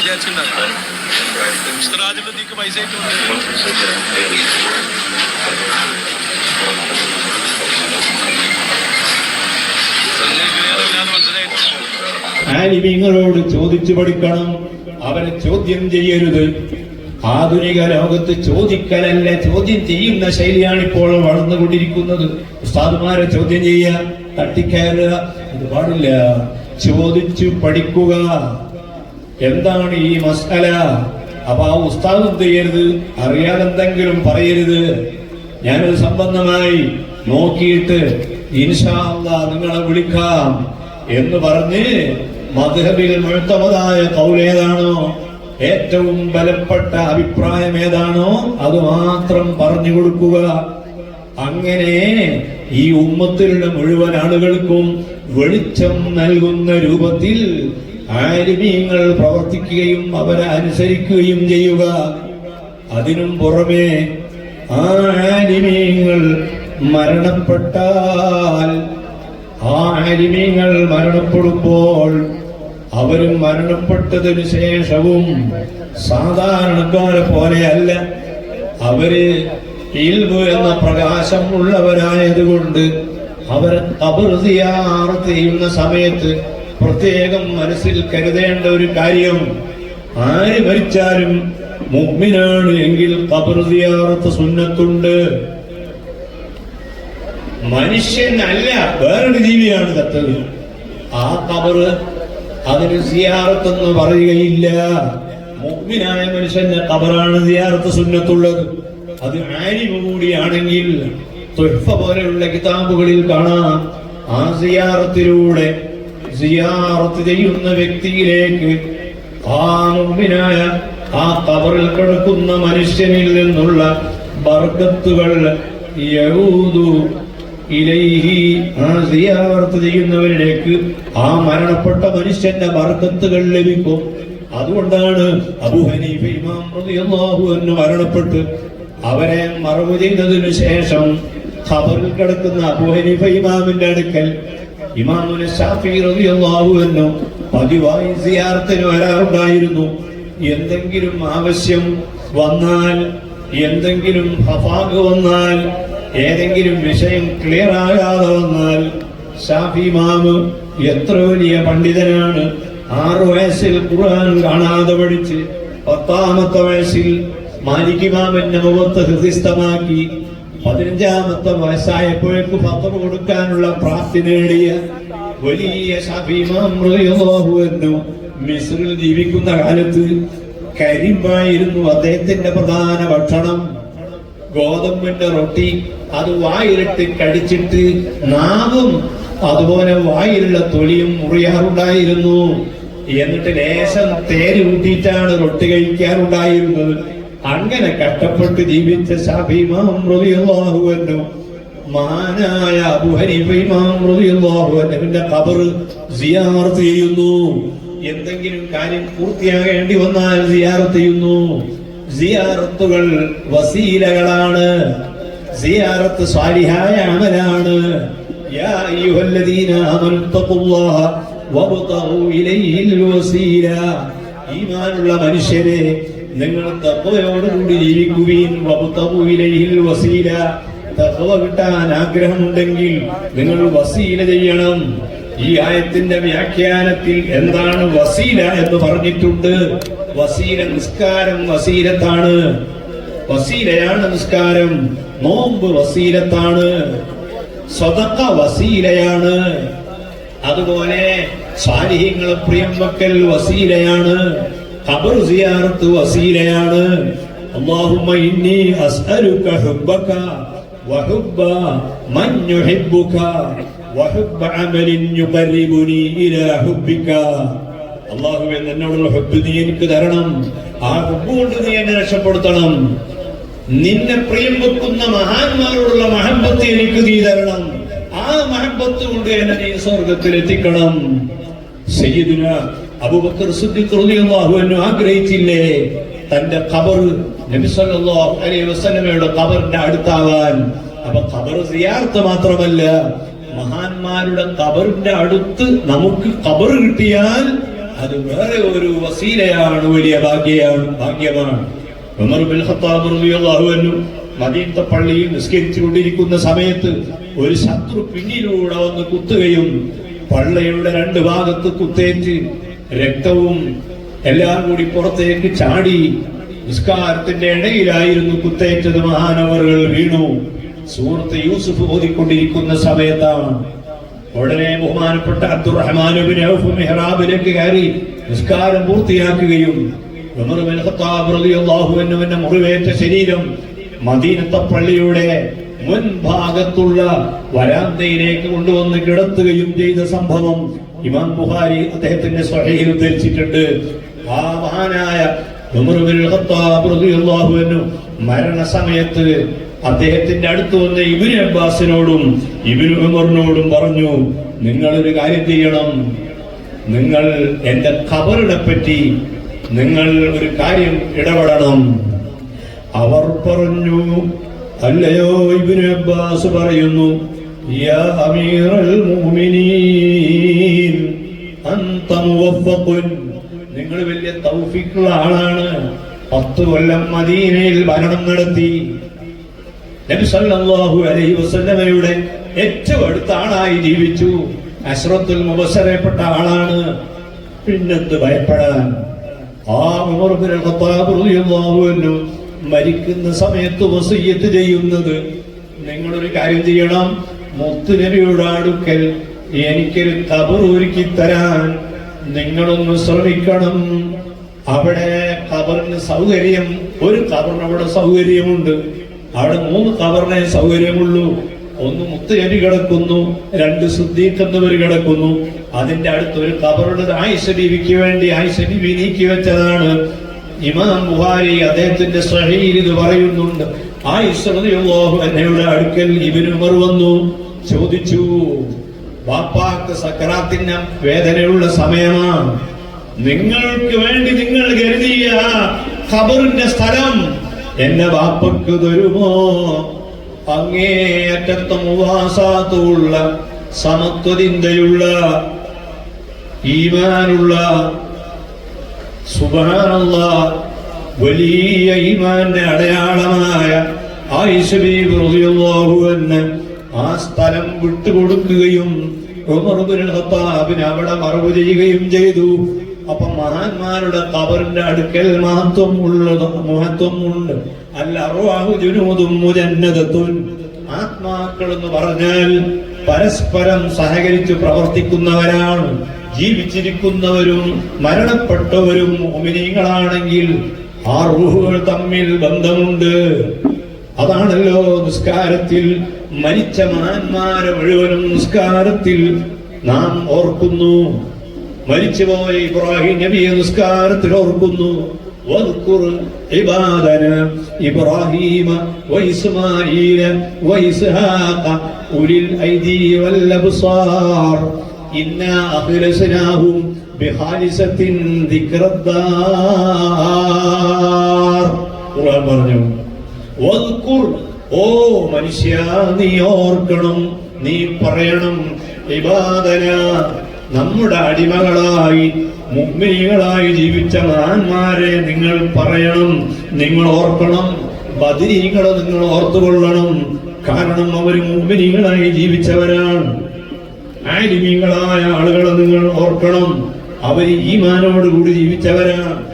വിചാരിച്ചിട്ടുണ്ടായിരുന്നു ഇസ്തറാജിലേക്ക് പൈസ ആയിട്ടുണ്ട് മനസ്സിലായിട്ടുണ്ട് ആലിമീങ്ങളോട് ചോദിച്ചു പഠിക്കണം. അവരെ ചോദ്യം ചെയ്യരുത്. ആധുനിക ലോകത്ത് ചോദിക്കലല്ല? ചോദ്യം ചെയ്യുന്ന ശൈലിയാണ് ഇപ്പോൾ വളർന്നുകൊണ്ടിരിക്കുന്നത്. ഉസ്താദുമാരെ ചോദ്യം ചെയ്യുക തട്ടിക്കയറുക. ഇത് പാടില്ല. ചോദിച്ചു പഠിക്കുക. എന്താണ് ഈ മസാല അപ്പൊ ആ ഉസ്താദ് എന്ത് ചെയ്യരുത്? അറിയാതെന്തെങ്കിലും പറയരുത്. ഞാനത് സംബന്ധമായി നോക്കിയിട്ട് ഇൻഷാ അല്ലാ നിങ്ങളെ വിളിക്കാം എന്ന് പറഞ്ഞ് മധുഹബിൽ മുഴുത്തമതായ കൗലേതാണോ ഏറ്റവും ബലപ്പെട്ട അഭിപ്രായം ഏതാണോ അത് മാത്രം പറഞ്ഞു കൊടുക്കുക. അങ്ങനെ ഈ ഉമ്മത്തിലുള്ള മുഴുവൻ ആളുകൾക്കും വെളിച്ചം നൽകുന്ന രൂപത്തിൽ ആലിമീങ്ങൾ പ്രവർത്തിക്കുകയും അവരെ അനുസരിക്കുകയും ചെയ്യുക. അതിനും പുറമെ ആ മരണപ്പെട്ടാൽ ആ ആലിമീങ്ങൾ മരണപ്പെടുമ്പോൾ അവരും മരണപ്പെട്ടതിനു ശേഷവും സാധാരണക്കാരെ പോലെയല്ല. അവർ ഇൽബു എന്ന പ്രകാശം ഉള്ളവരായതുകൊണ്ട് അവർ സിയാറത്ത് ചെയ്യുന്ന സമയത്ത് പ്രത്യേകം മനസ്സിൽ കരുതേണ്ട ഒരു കാര്യം ആര് മരിച്ചാലും മുഗ്മിനാണ് എങ്കിൽ ഖബർ സിയാറത്ത് സുന്നത്തുണ്ട്. മനുഷ്യനല്ല വേറൊരു ജീവിയാണ് കത്തത് ആ കബറ് അതിന് സിയാറത്തെന്ന് പറയുകയില്ല. മുഗ്മിനായ മനുഷ്യന്റെ കബറാണ് സിയാറത്ത് സുന്നത്തുള്ളത്. അത് ആരിമ കൂടിയാണെങ്കിൽ തൊഹ്ഫ പോലെയുള്ള കിതാബുകളിൽ കാണാം. ആ സിയാറത്തിലൂടെ സിയാറത്ത് ചെയ്യുന്ന വ്യക്തിയിലേക്ക് ആ മുമ്പിനായ ആ കബറിൽ കിടക്കുന്ന മനുഷ്യനിൽ നിന്നുള്ള ബർഗത്തുകൾ ഇലൈഹി ആ സിയാറത്ത് ചെയ്യുന്നവരിലേക്ക് ആ മരണപ്പെട്ട മനുഷ്യന്റെ ബർഗത്തുകൾ ലഭിക്കും. അതുകൊണ്ടാണ് അബു ഹനീഫ ഇമാം റളിയല്ലാഹു അൻഹു മരണപ്പെട്ട് അവരെ മറവ് ചെയ്തതിനു ശേഷം ഖബറിൽ കിടക്കുന്ന അബു ഹനീഫ ഇമാമിന്റെ അടുക്കൽ ഇമാമുന ഷാഫി റളിയല്ലാഹു അൻഹു പതിവായി സിയാറത്തിന് വരാറുണ്ടായിരുന്നു. എന്തെങ്കിലും ആവശ്യം വന്നാൽ എന്തെങ്കിലും ഹഫാഗ് വന്നാൽ ഏതെങ്കിലും വിഷയം ക്ലിയർ ആകാതെ വന്നാൽ ഷാഫി മാമ് എത്ര വലിയ പണ്ഡിതനാണ്. ആറു വയസ്സിൽ ഖുർആൻ കാണാതെ പഠിച്ച് പത്താമത്തെ വയസ്സിൽ മാലിക് മാമന്റെ മുഖത്ത് ഹൃദയസ്ഥമാക്കി പതിനഞ്ചാമത്തെ വയസ്സായപ്പോഴേക്ക് പത്രം കൊടുക്കാനുള്ള പ്രാപ്തി നേടിയ വലിയ അൻഹു മിസ്രിൽ ജീവിക്കുന്ന കാലത്ത് കരിമ്പായിരുന്നു അദ്ദേഹത്തിന്റെ പ്രധാന ഭക്ഷണം. ഗോതമ്പിന്റെ റൊട്ടി അത് വായിലിട്ട് കടിച്ചിട്ട് നാവും അതുപോലെ വായിലുള്ള തൊലിയും മുറിയാറുണ്ടായിരുന്നു. എന്നിട്ട് ലേശം തേര് കൂട്ടിയിട്ടാണ് റൊട്ടി കഴിക്കാറുണ്ടായിരുന്നത്. അങ്ങനെ കഷ്ടപ്പെട്ട് ജീവിച്ച ഷാഫിമാഹുവന്നു മാനായ അബുഹരിഫിമാഹുവിന്റെ ഖബർ സിയാർത്ത് ചെയ്യുന്നു. എന്തെങ്കിലും കാര്യം പൂർത്തിയാകേണ്ടി വന്നാൽ സിയാർത്ത് ചെയ്യുന്നു. സിയാറത്തുകൾ വസീലകളാണ്. സിയാറത്ത് സ്വാലിഹായ അമലാണ്. അയ്യുഹല്ലദീന ആമനു തഖുല്ലാഹ വബ്തഗു ഇലൈഹിൽ വസീല. ഈമാനുള്ള മനുഷ്യരെ നിങ്ങൾ തഖ്വയോടുകൂടി ജീവിക്കുവീൻ വബ്തഗു ഇലൈഹിൽ വസീല കിട്ടാൻ ആഗ്രഹമുണ്ടെങ്കിൽ നിങ്ങൾ വസീല ചെയ്യണം. ഈ ആയത്തിന്റെ വ്യാഖ്യാനത്തിൽ എന്താണ് വസീല എന്ന് പറഞ്ഞിട്ടുണ്ട്. വസീല നിസ്കാരം വസീലത്താണ്. വസീലയാണ് നിസ്കാരം. നോമ്പ് വസീലത്താണ്. സ്വതക്ക വസീലയാണ്. അതുപോലെ സാലിഹ്യങ്ങളെ പ്രിയം വക്കൽ വസീലയാണ്. ഖബർ സിയാറത്ത് വസീലയാണ്. അല്ലാഹുമ്മ ഇന്നി അസ്അലുക ഹുബ്ബക വഹുബ്ബ മൻ യുഹിബ്ബുക വഹുബ്ബ അമലിൻ യുഖറിബുനി ഇലാ ഹുബ്ബിക. അല്ലാഹുവേ നിന്നോടുള്ള ഹുബ് നീ എനിക്ക് തരണം. ആ ഹുബ് കൊണ്ട് നീ എന്നെ രക്ഷപ്പെടുത്തണം. നിന്നെ പ്രിയം വെക്കുന്ന മഹാന്മാരോടുള്ള മഹബത്ത് എനിക്ക് നീ തരണം. ആ മഹബത്ത് കൊണ്ട് എന്നെ നീ സ്വർഗത്തിൽ എത്തിക്കണം സയ്യിദുന ആഗ്രഹിച്ചില്ലേ? തന്റെ ഖബർ നബി സല്ലല്ലാഹു അലൈഹി വസല്ലമയുടെ ഖബറിന്റെ അടുത്താവാൻ. അപ്പൊ ഖബർ സിയാർത്ത് മാത്രമല്ല മഹാന്മാരുടെ ഖബറിന്റെ അടുത്ത് നമുക്ക് ഖബർ കിട്ടിയാൽ അത് വേറെ ഒരു വസീലയാണ് വലിയ ഭാഗ്യയാണ് ഭാഗ്യമാണ്. ഉമർ ബിൻ ഖത്താബ് റളിയല്ലാഹു അൻഹു മദീനത്തെ പള്ളിയിൽ നിസ്കരിച്ചു കൊണ്ടിരിക്കുന്ന സമയത്ത് ഒരു ശത്രു പിന്നിലൂടെ വന്ന് കുത്തുകയും പള്ളയുടെ രണ്ട് ഭാഗത്ത് കുത്തേറ്റ് രക്തവും എല്ലാം കൂടി പുറത്തേക്ക് ചാടി നിസ്കാരത്തിന്റെ ഇടയിലായിരുന്നു കുത്തേറ്റത് മഹാനവറുകൾ വീണു. സുഹൃത്ത് യൂസുഫ് ഓതിക്കൊണ്ടിരിക്കുന്ന സമയത്താണ് ഉടനെ ബഹുമാനപ്പെട്ട അബ്ദുറഹ്മാനുബിൻ കയറി നിസ്കാരം പൂർത്തിയാക്കുകയും മുറിവേറ്റ ശരീരം മദീനത്തെ പള്ളിയുടെ മുൻഭാഗത്തുള്ള വരാന്തയിലേക്ക് കൊണ്ടുവന്ന് കിടത്തുകയും ചെയ്ത സംഭവം ഇമാം ബുഹാരി അദ്ദേഹത്തിന്റെ സ്വഹീഹിൽ ഉദ്ധരിച്ചിട്ടുണ്ട്. ആ മഹാനായ മരണസമയത്ത് അദ്ദേഹത്തിന്റെ അടുത്ത് വന്ന ഇബിന് അബ്ബാസിനോടും ഇബിന് ഉമറിനോടും പറഞ്ഞു നിങ്ങൾ ഒരു കാര്യം ചെയ്യണം. നിങ്ങൾ എന്റെ ഖബറിനെ പറ്റി നിങ്ങൾ ഒരു കാര്യം ഇടപെടണം. അവർ പറഞ്ഞു അല്ലയോ ഇബിന് അബ്ബാസ് പറയുന്നു യാ أمير മുഅ്മിനീൻ أنت موفق നിങ്ങൾ വലിയ തൗഫീഖുള്ള ആളാണ്. പത്ത് കൊല്ലം മദീനയിൽ ഭരണം നടത്തി. നബി സല്ലല്ലാഹു അലൈഹി വസല്ലമയുടെ ഏറ്റവും അടുത്ത ആളായി ജീവിച്ചു. അശ്രത്തുൽ മുബസരപ്പെട്ട ആളാണ്. പിന്നെന്ത് ഭയപ്പെടാൻ? ആ മരിക്കുന്ന സമയത്ത് വസയ്യത്ത് ചെയ്യുന്നത്. നിങ്ങളൊരു കാര്യം ചെയ്യണം. മുത്തുനബിയുടെ അടുക്കൽ എനിക്കൊരു കബർ ഒരുക്കി തരാൻ നിങ്ങളൊന്ന് ശ്രമിക്കണം. അവിടെ കബറിന് സൗകര്യം ഒരു കബറിന് അവിടെ സൗകര്യമുണ്ട്. അവിടെ മൂന്ന് കബറിനെ സൗകര്യമുള്ളൂ. ഒന്ന് മുത്തുനബി കിടക്കുന്നു രണ്ട് സുദ്ദീഖ് കിടക്കുന്നു. അതിന്റെ അടുത്ത് ഒരു കബറുള്ളത് ആയിഷ ബീവിക്ക് വേണ്ടി ആയിഷ ബീവി നീക്കി വെച്ചതാണ്. ഇമാം ബുഹാരി അദ്ദേഹത്തിന്റെ സഹീൽ ഇത് പറയുന്നുണ്ട്. അൻഹയുടെ അടുക്കൽ ഇവനുമർ വന്നു. ചോദിച്ചു ബാപ്പാക്ക് സക്കറാത്തിന് വേദനയുള്ള സമയമാണ് നിങ്ങൾക്ക് വേണ്ടി നിങ്ങൾ കരുതിയ ഖബറിന്റെ സ്ഥലം എന്റെ വാപ്പക്ക് തരുമോ? അങ്ങേയറ്റത്തെ മുവാസാത്തുള്ള സമത്വതിന്തയുള്ള ഈമാനുള്ള സുബാനുള്ള വലിയ ഈമാന്റെ അടയാളമായ അൻഹു ആ സ്ഥലം വിട്ടുകൊടുക്കുകയും ഖത്താബിന് അവിടെ മറവ് ചെയ്യുകയും ചെയ്തു. അപ്പൊ മഹാന്മാരുടെ കബറിന്റെ അടുക്കൽ മഹത്വം ഉള്ളത് മഹത്വം ഉണ്ട് അല്ല അറുവാഹു ജുനൂദും മുജന്നദത്തുൻ. ആത്മാക്കൾ എന്ന് പറഞ്ഞാൽ പരസ്പരം സഹകരിച്ച് പ്രവർത്തിക്കുന്നവരാണ് ജീവിച്ചിരിക്കുന്നവരും മരണപ്പെട്ടവരും ഒമിനികളാണെങ്കിൽ ആ റൂഹുകൾ തമ്മിൽ ബന്ധമുണ്ട് അതാണല്ലോ നിസ്കാരത്തിൽ മരിച്ച മഹാന്മാരെ മുഴുവനും നിസ്കാരത്തിൽ നാം ഓർക്കുന്നു മരിച്ചുപോയ ഇബ്രാഹിം നബിയെ നിസ്കാരത്തിൽ ഓർക്കുന്നു واذكر عبادنا إبراهيم وإسماعيل وإسحاق أولي الأيدي والأبصار ഇന്നാഹുലസനാഹും ബിഹാലിസത്തിൻ ദിക്രദ്ദാർ. ഖുർആൻ പറഞ്ഞു ഓ മനുഷ്യ നീ ഓർക്കണം നീ പറയണം ഇബാദന നമ്മുടെ അടിമകളായി മുഗ്മിനികളായി ജീവിച്ച മഹാന്മാരെ നിങ്ങൾ പറയണം നിങ്ങൾ ഓർക്കണം ബദിരീകളെ നിങ്ങൾ ഓർത്തുകൊള്ളണം. കാരണം അവർ മുഗ്മിനികളായി ജീവിച്ചവരാണ്. ആലിമീങ്ങളായ ആളുകളെ നിങ്ങൾ ഓർക്കണം. അവർ ഈമാനോടുകൂടി ജീവിച്ചവരാണ്.